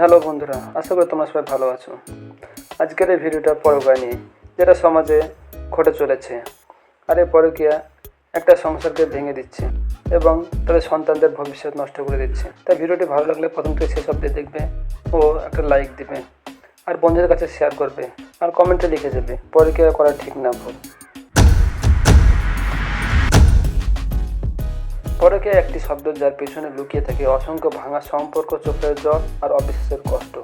Hello বন্ধুরা, আশা করি তোমরা সবাই ভালো আছো। আজকের এই ভিডিওটা পরকায় নিয়ে, যেটা সমাজে ঘটে চলেছে আর এই পরকীয়া একটা সংসারকে ভেঙে দিচ্ছে এবং তাদের সন্তানদের ভবিষ্যৎ নষ্ট করে দিচ্ছে। তাই ভিডিওটি ভালো লাগলে প্রথম থেকে শেষ অব্দি দেখবে ও একটা লাইক দিবে। আর বন্ধুদের কাছে শেয়ার করবে। আর কমেন্টে লিখে যাবে, পরকীয়া করা ঠিক না ভুল। পরকে একটি শব্দ যার পেছনে লুকিয়ে থাকে অসংখ্য ভাঙা সম্পর্ক, চোখের জল আর অবিশ্বাসের কষ্ট।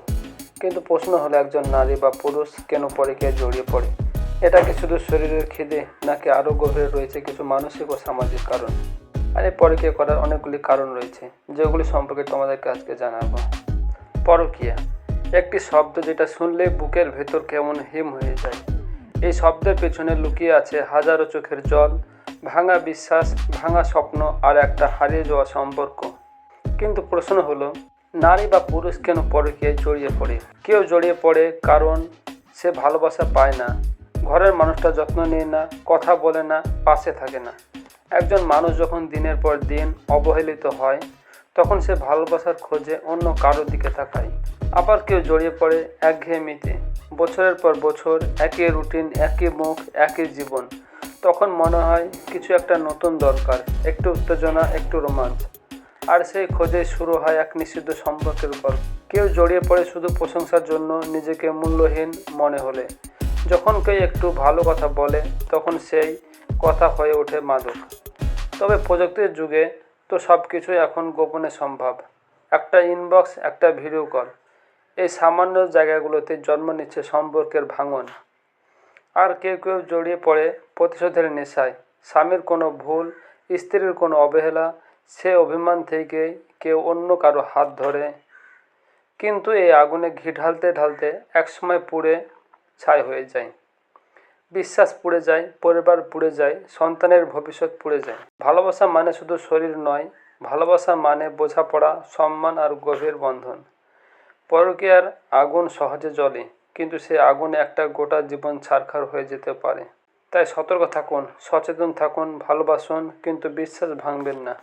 কিন্তু প্রশ্ন হলো, একজন নারী বা পুরুষ কেন পরকে জড়িয়ে পড়ে? এটা কি শুধু শরীরের খিদে নাকি আরও গভীরে রয়েছে কিছু মানসিক ও সামাজিক কারণ? আর এই পরকে করার অনেকগুলি কারণ রয়েছে, যেগুলি সম্পর্কে তোমাদেরকে আজকে জানাব। পরকিয়া, একটি শব্দ যেটা শুনলে বুকের ভেতর কেমন হিম হয়ে যায়। এই শব্দের পেছনে লুকিয়ে আছে হাজারো চোখের জল ভাঙা বিশ্বাস, ভাঙা স্বপ্ন আর একটা হারিয়ে যাওয়া সম্পর্ক। কিন্তু প্রশ্ন হলো, নারী বা পুরুষ কেন পরকীয়ায় জড়িয়ে পড়ে? কেউ জড়িয়ে পড়ে কারণ সে ভালোবাসা পায় না, ঘরের মানুষটা যত্ন নেয় না, কথা বলে না, পাশে থাকে না। একজন মানুষ যখন দিনের পর দিন অবহেলিত হয়, তখন সে ভালোবাসার খোঁজে অন্য কারোর দিকে তাকায়। আবার কেউ জড়িয়ে পড়ে একঘেয়েমিতে, বছরের পর বছর, একই রুটিন, একই মুখ, একই জীবন। তখন মনে হয় কিছু একটা নতুন দরকার, একটু উত্তেজনা, একটু রোমাঞ্চ। আর সেই খোঁজে শুরু হয় এক নিষিদ্ধ সম্পর্কের উপর। কেউ জড়িয়ে পড়ে শুধু প্রশংসার জন্য নিজেকে মূল্যহীন মনে হলে। যখন কেউ একটু ভালো কথা বলে, তখন সেই কথা হয়ে ওঠে মাদক। তবে প্রযুক্তির যুগে তো সব কিছুই এখন গোপনে সম্ভব। একটা ইনবক্স একটা ভিডিও কল এই সামান্য জায়গাগুলোতে জন্ম নিচ্ছে সম্পর্কের ভাঙন। আর কেউ কেউ জড়িয়ে পড়ে প্রতিশোধের নেশায়। স্বামীর কোনো ভুল, স্ত্রীর কোনো অবহেলা, সে অভিমান থেকে কেউ অন্য কারও হাত ধরে। কিন্তু এই আগুনে ঘি ঢালতে ঢালতে একসময় পুড়ে ছাই হয়ে যায়। বিশ্বাস পুড়ে যায়, পরিবার পুড়ে যায়, সন্তানের ভবিষ্যৎ পুড়ে যায়। ভালোবাসা মানে শুধু শরীর নয়, ভালোবাসা মানে বোঝাপড়া, সম্মান আর গভীর বন্ধন। পরকীয়ার আগুন সহজে জ্বলে। কিন্তু সে আগুনে একটা গোটা জীবন ছারখার হয়ে যেতে পারে। তাই সতর্ক থাকুন, সচেতন থাকুন, ভালোবাসুন, কিন্তু বিশ্বাস ভাঙবেন না।